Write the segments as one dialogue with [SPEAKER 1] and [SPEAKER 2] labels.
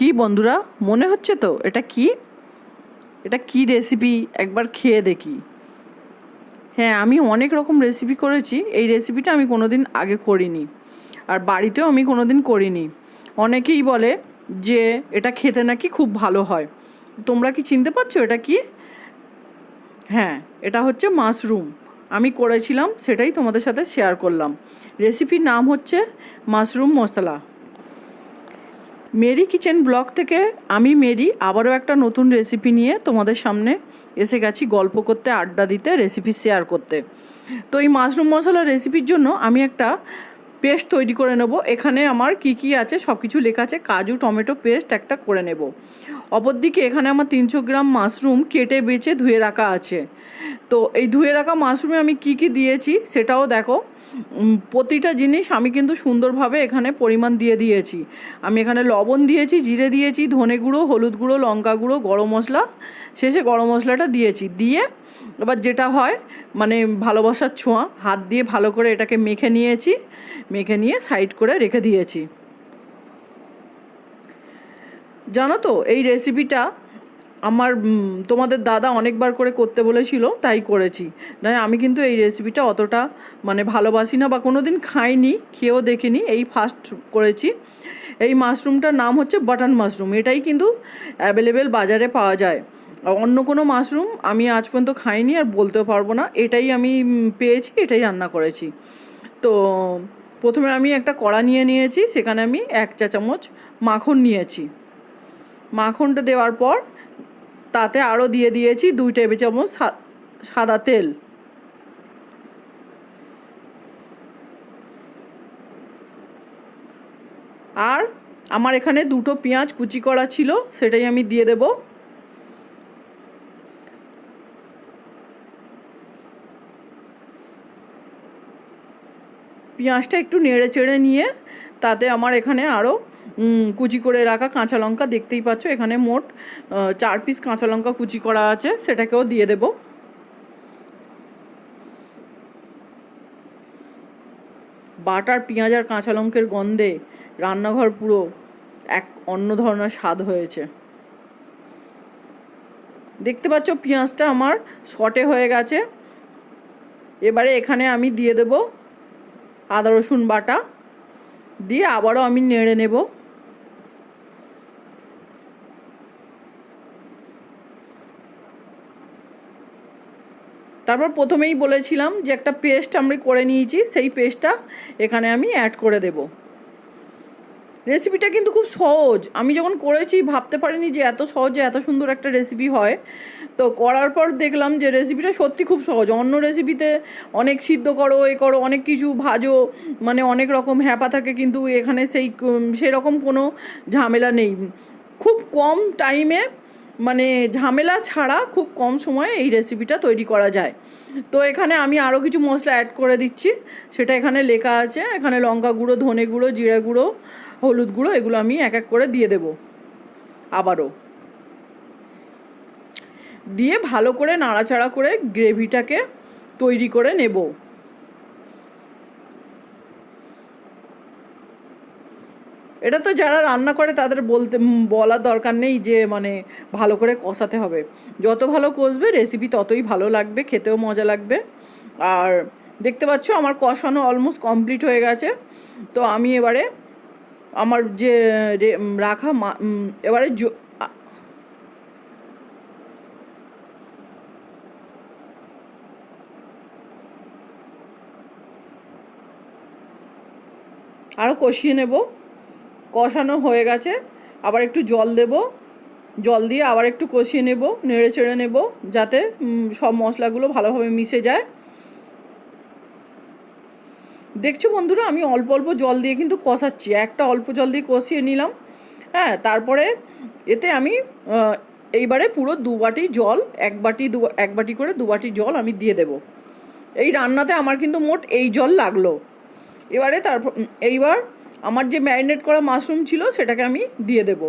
[SPEAKER 1] কি বন্ধুরা? মনে হচ্ছে তো? এটা কি? এটা কি রেসিপি একবার খেয়ে দেখি। হ্যাঁ আমি অনেক রকম রেসিপি করেছি। এই রেসিপিটা আমি কোনোদিন আগে করিনি। আর বাড়িতেও আমি কোনোদিন করিনি। অনেকেই বলে যে এটা খেতে নাকি খুব ভালো হয়। তোমরা কি চিনতে পারছ এটা কি? হ্যাঁ এটা হচ্ছে মাশরুম। আমি করেছিলাম, সেটাই তোমাদের সাথে শেয়ার করলাম। রেসিপির নাম হচ্ছে mushroom masala. Mary kitchen blog থেকে আমি মেরি আবারও একটা নতুন রেসিপি নিয়ে তোমাদের সামনে এসে গেছি গল্প করতে, আড্ডা দিতে, রেসিপি শেয়ার করতে। তো এই মাশরুম মশলা রেসিপির জন্য আমি একটা পেস্ট তৈরি করে নেব। এখানে আমার কি কি আছে সব কিছু লেখা আছে। কাজু, টমেটো পেস্ট একটা করে নেব। অপরদিকে এখানে আমার তিনশো গ্রাম মাশরুম কেটে, বেছে, ধুয়ে রাখা আছে। তো এই ধুয়ে রাখা মাশরুমে আমি কি কি দিয়েছি সেটাও দেখো। প্রতিটা জিনিস আমি কিন্তু সুন্দরভাবে এখানে পরিমাণ দিয়ে দিয়েছি। আমি এখানে লবণ দিয়েছি, জিরে দিয়েছি, ধনে গুঁড়ো, হলুদ গুঁড়ো, লঙ্কা গুঁড়ো, গরম মশলা, শেষে গরম মশলাটা দিয়েছি। দিয়ে এবার যেটা হয় মানে ভালোবাসার ছোঁয়া, হাত দিয়ে ভালো করে এটাকে মেখে নিয়েছি, মেখে নিয়ে সাইড করে রেখে দিয়েছি। জানো তো, এই রেসিপিটা আমার তোমাদের দাদা অনেকবার করে করতে বলেছিল, তাই করেছি। না আমি কিন্তু এই রেসিপিটা অতটা মানে ভালোবাসি না বা কোনো দিন খাইনি, খেয়েও দেখিনি, এই ফার্স্ট করেছি। এই মাশরুমটার নাম হচ্ছে বাটন মাশরুম, এটাই কিন্তু অ্যাভেলেবেল বাজারে পাওয়া যায়। অন্য কোনো মাশরুম আমি আজ পর্যন্ত খাইনি আর বলতেও পারব না, এটাই আমি পেয়েছি, এটাই রান্না করেছি। তো প্রথমে আমি একটা কড়া নিয়ে নিয়েছি, সেখানে আমি এক চা চামচ মাখন নিয়েছি। মাখনটা দেওয়ার পর তাতে আরও দিয়ে দিয়েছি দুই টেবিল চামচ সাদা তেল। আর আমার এখানে দুটো পেঁয়াজ কুচি করা ছিল, সেটাই আমি দিয়ে দেব। পেঁয়াজটা একটু নেড়ে চেড়ে নিয়ে, তাতে আমার এখানে আরও কুচি করে রাখা কাঁচা লঙ্কা, দেখতেই পাচ্ছ এখানে মোট চার পিস কাঁচা লঙ্কা কুচি করা আছে, সেটাকেও দিয়ে দেব। বাটার, পেঁয়াজ আর কাঁচা লঙ্কের গন্ধে রান্নাঘর পুরো এক অন্য ধরনের স্বাদ হয়েছে। দেখতে পাচ্ছ পেঁয়াজটা আমার শটে হয়ে গেছে। এবারে এখানে আমি দিয়ে দেব আদা, রসুন বাটা। দিয়ে আবারও আমি নেড়ে নেব। তারপর প্রথমেই বলেছিলাম যে একটা পেস্ট আমি করে নিয়েছি, সেই পেস্টটা এখানে আমি অ্যাড করে দেব। রেসিপিটা কিন্তু খুব সহজ। আমি যখন করেছি ভাবতে পারিনি যে এত সহজে এত সুন্দর একটা রেসিপি হয়। তো করার পর দেখলাম যে রেসিপিটা সত্যি খুব সহজ। অন্য রেসিপিতে অনেক সিদ্ধ করো, এ করো, অনেক কিছু ভাজো মানে অনেক রকম হ্যাপা থাকে, কিন্তু এখানে সেই সেরকম কোনো ঝামেলা নেই। খুব কম টাইমে মানে ঝামেলা ছাড়া খুব কম সময়ে এই রেসিপিটা তৈরি করা যায়। তো এখানে আমি আরও কিছু মশলা অ্যাড করে দিচ্ছি। সেটা এখানে লেখা আছে। এখানে লঙ্কা গুঁড়ো, ধনে গুঁড়ো, জিরে গুঁড়ো, হলুদ গুঁড়ো, এগুলো আমি এক এক করে দিয়ে দেব। আবারও। দিয়ে ভালো করে নাড়াচাড়া করে গ্রেভিটাকে তৈরি করে নেব। এটা তো যারা রান্না করে তাদের বলতে বলার দরকার নেই যে মানে ভালো করে কষাতে হবে। যত ভালো কষবে রেসিপি ততই ভালো লাগবে, খেতেও মজা লাগবে। আর দেখতে পাচ্ছ, আমার কষানো অলমোস্ট কমপ্লিট হয়ে গেছে। তো আমি এবারে আমার যে রাখা এবারে আরও কষিয়ে নেব। কষানো হয়ে গেছে। আবার একটু জল দেব। জল দিয়ে আবার একটু কষিয়ে নেব, নেড়ে চেড়ে নেব, যাতে সব মশলাগুলো ভালোভাবে মিশে যায়। দেখছ বন্ধুরা, আমি অল্প অল্প জল দিয়ে কিন্তু কষাচ্ছি। একটা অল্প জল দিয়ে কষিয়ে নিলাম। হ্যাঁ তারপরে এতে আমি এইবারে পুরো দু বাটি জল, এক বাটি দু, এক বাটি করে দু বাটি জল আমি দিয়ে দেব। এই রান্নাতে আমার কিন্তু মোট এই জল লাগল। এবারে তারপর এইবার আমার যে ম্যারিনেট করা মাশরুম ছিল সেটাকে আমি দিয়ে দেব।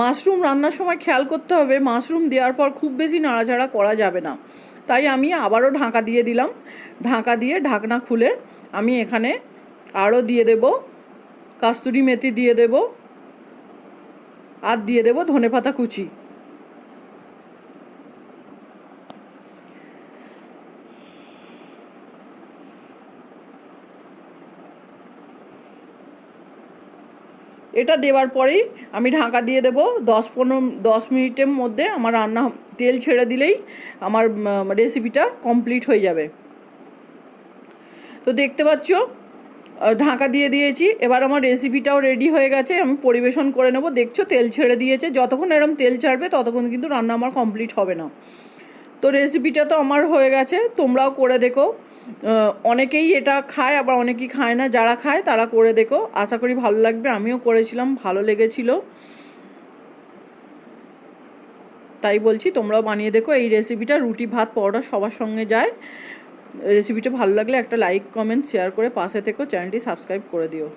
[SPEAKER 1] মাশরুম রান্নার সময় খেয়াল করতে হবে, মাশরুম দেওয়ার পর খুব বেশি নাড়াচাড়া করা যাবে না। তাই আমি আবারও ঢাকা দিয়ে দিলাম। ঢাকা দিয়ে ঢাকনা খুলে আমি এখানে আরও দিয়ে দেব কাস্তুরি মেথি দিয়ে দেব। আর দিয়ে দেব ধনেপাতা কুচি। এটা দেওয়ার পরেই আমি ঢাকা দিয়ে দেব দশ পনেরো, দশ মিনিটের মধ্যে আমার রান্না তেল ছেড়ে দিলেই আমার রেসিপিটা কমপ্লিট হয়ে যাবে। তো দেখতে পাচ্ছ ঢাকা দিয়ে দিয়েছি। এবার আমার রেসিপিটাও রেডি হয়ে গেছে। আমি পরিবেশন করে নেব। দেখছ, তেল ছেড়ে দিয়েছে। যতক্ষণ এরম তেল ছাড়বে, ততক্ষণ কিন্তু রান্না আমার কমপ্লিট হবে না। তো রেসিপিটা তো আমার হয়ে গেছে। তোমরাও করে দেখো। অনেকেই এটা খায়, আবার অনেকেই খায় না। যারা খায়, তারা করে দেখো। আশা করি ভালো লাগবে। আমিও করেছিলাম। ভালো লেগেছিল। তাই বলছি, তোমরাও বানিয়ে দেখো। এই রেসিপিটা রুটি, ভাত, পরোটা সবার সঙ্গে যায়। রেসিপিটা ভালো লাগলে একটা লাইক কমেন্ট শেয়ার করে পাশে থেকেও চ্যানেলটি সাবস্ক্রাইব করে দিও।